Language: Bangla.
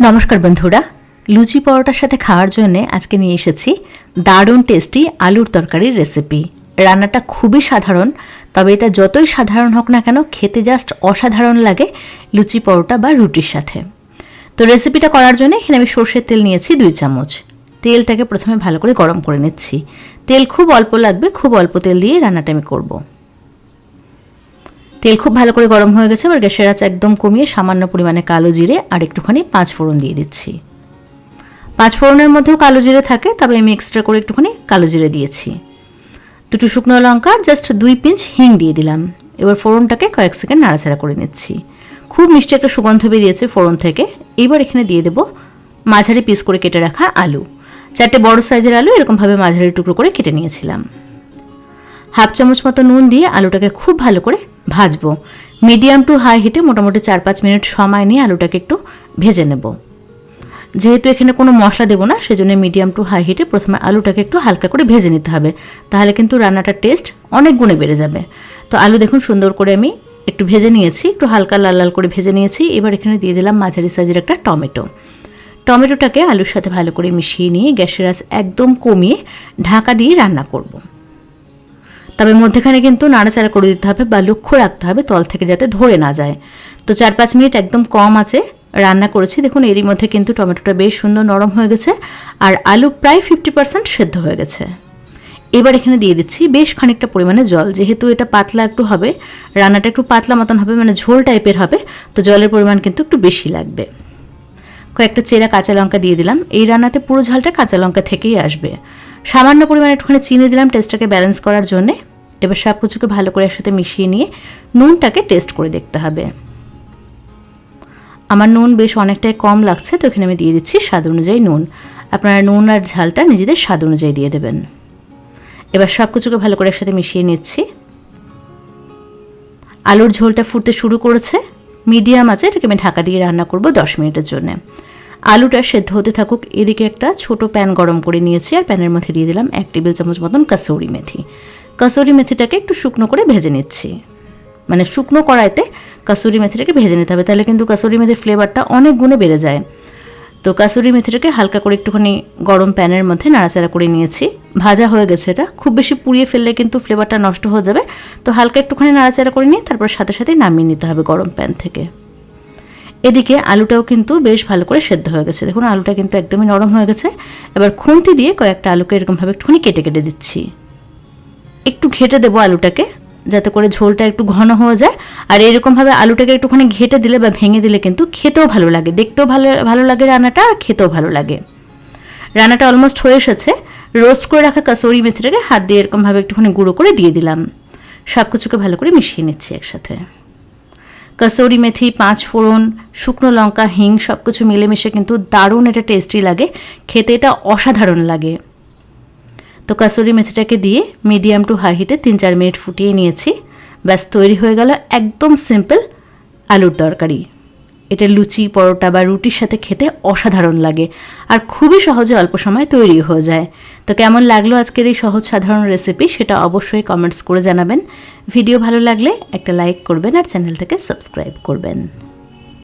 নমস্কার বন্ধুরা, লুচি পরোটার সাথে খাওয়ার জন্য আজকে নিয়ে এসেছি দারুণ টেস্টি আলুর তরকারির রেসিপি রান্নাটা খুবই সাধারণ, তবে এটা যতই সাধারণ হোক না কেন, খেতে জাস্ট অসাধারণ লাগে লুচি পরোটা বা রুটির সাথে। তো রেসিপিটা করার জন্য এখানে আমি সর্ষের তেল নিয়েছি দুই চামচ। তেলটাকে প্রথমে ভালো করে গরম করে নিচ্ছি। তেল খুব অল্প লাগবে, খুব অল্প তেল দিয়ে রান্নাটা আমি করব। তেল খুব ভালো করে গরম হয়ে গেছে, এবার গ্যাসের আঁচ একদম কমিয়ে সামান্য পরিমাণে কালো জিরে আর একটুখানি পাঁচ ফোড়ন দিয়ে দিচ্ছি। পাঁচ ফোড়নের মধ্যেও কালো জিরে থাকে, তবে আমি এক্সট্রা করে একটুখানি কালো জিরে দিয়েছি। দুটো শুকনো লঙ্কা জাস্ট দুই পিঞ্চ হিং দিয়ে দিলাম। এবার ফোড়নটাকে কয়েক সেকেন্ড নাড়াচাড়া করে নিচ্ছি। খুব মিষ্টি একটা সুগন্ধ বেরিয়েছে ফোড়ন থেকে। এবার এখানে দিয়ে দেবো মাঝারি পিস করে কেটে রাখা আলু। চারটে বড় সাইজের আলু এরকমভাবে মাঝারি টুকরো করে কেটে নিয়েছিলাম। হাফ চামচ মতো নুন দিয়ে আলুটাকে খুব ভালো করে ভাজবো। মিডিয়াম টু হাই হিটে মোটামুটি চার পাঁচ মিনিট সময় নিয়ে আলুটাকে একটু ভেজে নেব। যেহেতু এখানে কোনো মশলা দেবো না, সেজন্য মিডিয়াম টু হাই হিটে প্রথমে আলুটাকে একটু হালকা করে ভেজে নিতে হবে। তাহলে কিন্তু রান্নাটার টেস্ট অনেক গুণে বেড়ে যাবে। তো আলু দেখুন সুন্দর করে আমি একটু ভেজে নিয়েছি, একটু হালকা লাল লাল করে ভেজে নিয়েছি। এবার এখানে দিয়ে দিলাম মাঝারি সাইজের একটা টমেটো। টমেটোটাকে আলুর সাথে ভালো করে মিশিয়ে নিয়ে গ্যাসের আঁচ একদম কমিয়ে ঢাকা দিয়ে রান্না করব। তবে মধ্যেখানে কিন্তু নাড়াচাড়া করে দিতে হবে বা লক্ষ্য রাখতে হবে তল থেকে যাতে ধরে না যায়। তো চার পাঁচ মিনিট একদম কম আছে, রান্না করেছি। দেখুন, এরই মধ্যে কিন্তু টমেটোটা বেশ সুন্দর নরম হয়ে গেছে আর আলু প্রায় ফিফটি পার্সেন্ট সেদ্ধ হয়ে গেছে। এবার এখানে দিয়ে দিচ্ছি বেশ খানিকটা পরিমাণে জল। যেহেতু এটা পাতলা একটু হবে, রান্নাটা একটু পাতলা মতন হবে মানে ঝোল টাইপের হবে, তো জলের পরিমাণ কিন্তু একটু বেশি লাগবে। কয়েকটা চেরা কাঁচা লঙ্কা দিয়ে দিলাম। এই রান্নাতে পুরো ঝালটা কাঁচা লঙ্কা থেকেই আসবে। সামান্য পরিমাণে একটুখানি চিনি দিলাম টেস্টটাকে ব্যালেন্স করার জন্যে। এবার সব কিছুকে ভালো করে একসাথে মিশিয়ে নিয়ে নুনটাকে টেস্ট করে দেখতে হবে। আমার নুন বেশ অনেকটাই কম লাগছে, তো এখানে আমি দিয়ে দিচ্ছি স্বাদ অনুযায়ী নুন। আপনারা নুন আর ঝালটা নিজেদের স্বাদ অনুযায়ী দিয়ে দেবেন। এবার সব কিছুকে ভালো করে একসাথে মিশিয়ে নিচ্ছি। আলুর ঝোলটা ফুটতে শুরু করেছে। মিডিয়াম আছে, এটাকে আমি ঢাকা দিয়ে রান্না করব দশ মিনিটের জন্য। আলুটা সেদ্ধ হতে থাকুক, এদিকে একটা ছোট প্যান গরম করে নিয়েছি আর প্যানের মধ্যে দিয়ে দিলাম এক টেবিল চামচ মতন কাসৌরি মেথি। কাসুরি মেথিটাকে একটু শুকনো করে ভেজে নিচ্ছি। মানে শুকনো কড়াইতে কাসুরি মেথিটাকে ভেজে নিতে হবে, তাহলে কিন্তু কাসুরি মেথির ফ্লেভারটা অনেক গুণে বেড়ে যায়। তো কাসুরি মেথিটাকে হালকা করে একটুখানি গরম প্যানের মধ্যে নাড়াচাড়া করে নিয়েছি। ভাজা হয়ে গেছে এটা। খুব বেশি পুড়িয়ে ফেললে কিন্তু ফ্লেভারটা নষ্ট হয়ে যাবে। তো হালকা একটুখানি নাড়াচাড়া করে নিয়ে তারপর সাথে সাথে নামিয়ে নিতে হবে গরম প্যান থেকে। এদিকে আলুটাও কিন্তু বেশ ভালো করে সেদ্ধ হয়ে গেছে। দেখুন, আলুটা কিন্তু একদমই নরম হয়ে গেছে। এবার খুন্তি দিয়ে কয়েকটা আলুকে এরকমভাবে একটুখানি কেটে কেটে দিচ্ছি। একটু ঘেটে দেবো আলুটাকে, যাতে করে ঝোলটা একটু ঘন হয়ে যায়। আর এরকমভাবে আলুটাকে একটুখানি ঘেটে দিলে বা ভেঙে দিলে কিন্তু খেতেও ভালো লাগে। দেখতেও ভালো ভালো লাগে রান্নাটা আর খেতেও ভালো লাগে। রান্নাটা অলমোস্ট হয়ে এসেছে। রোস্ট করে রাখা কাসৌরি মেথিটাকে হাত দিয়ে এরকমভাবে একটুখানি গুঁড়ো করে দিয়ে দিলাম। সব কিছুকে ভালো করে মিশিয়ে নিচ্ছি একসাথে। কাসৌরি মেথি, পাঁচ ফোড়ন, শুকনো লঙ্কা, হিং সব কিছু মিলেমিশে কিন্তু দারুণ এটা টেস্টি লাগে। খেতে এটা অসাধারণ লাগে। তো কাসুরি মেথিটাকে দিয়ে মিডিয়াম টু হাই হিটে তিন চার মিনিট ফুটিয়ে নিয়েছি। ব্যাস, তৈরি হয়ে গেল একদম সিম্পল আলুর তরকারি। এটা লুচি, পরোটা বা রুটির সাথে খেতে অসাধারণ লাগে আর খুবই সহজে অল্প সময় তৈরি হয়ে যায়। তো কেমন লাগল আজকের এই সহজ সাধারণ রেসিপি সেটা অবশ্যই কমেন্টস করে জানাবেন। ভিডিও ভালো লাগলে একটা লাইক করবেন আর চ্যানেলটাকে সাবস্ক্রাইব করবেন।